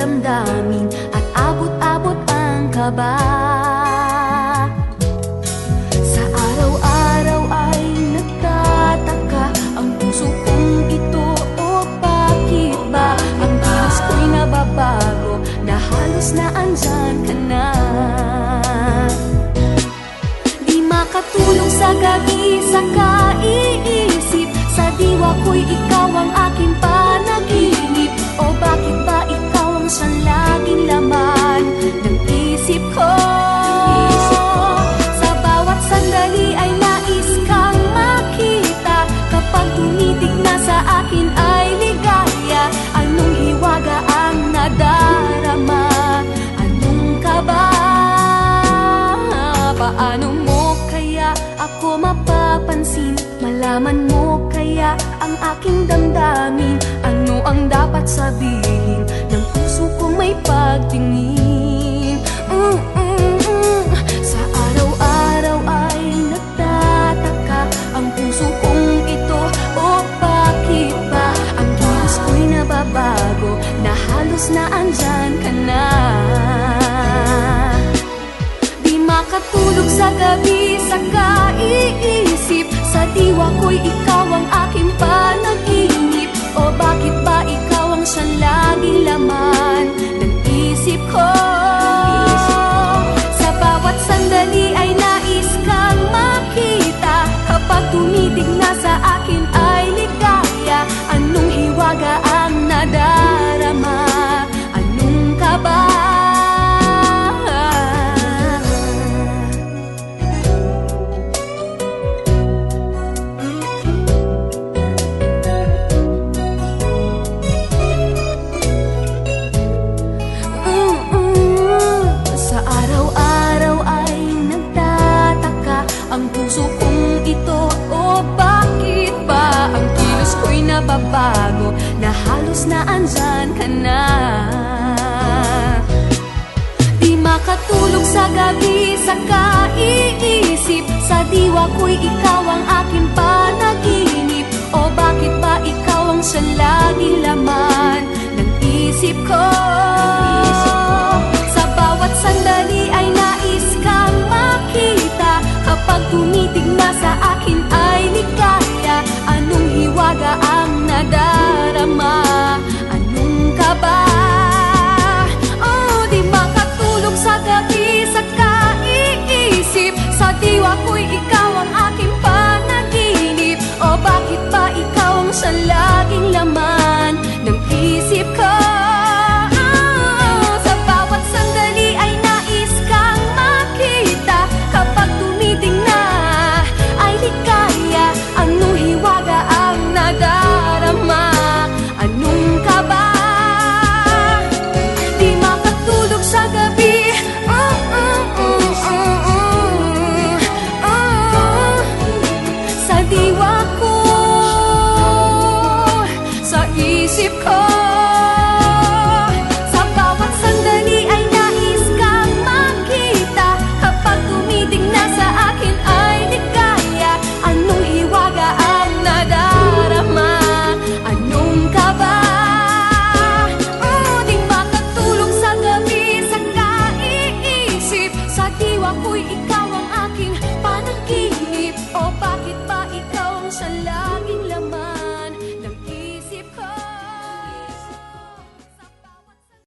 damdamin At abot-abot ang kaba. Sa araw-araw ay nagtataka Ang puso kong ito o bakit ba? Ang ko'y nababago Na na andyan ka Di makatulog sa gabi sa Paano mo kaya ako mapapansin? Malaman mo kaya ang aking damdamin? Ano ang dapat sabihin Ng puso kong may pagtingin? Mm, mm, mm. Sa araw-araw ay nagtataka Ang puso kong ito. O bakit ba Ang kilos ko'y nababago? Na halos na andyan ka na Di makatulog sa gabi sa kaiisip Sa diwa ko'y ikaw ko'y nababago Na halos na andyan ka na. Di makatulog sa gabi sa kaiisip Sa diwa ko'y ikaw ang aking panaginip ako'y ikaw ang aking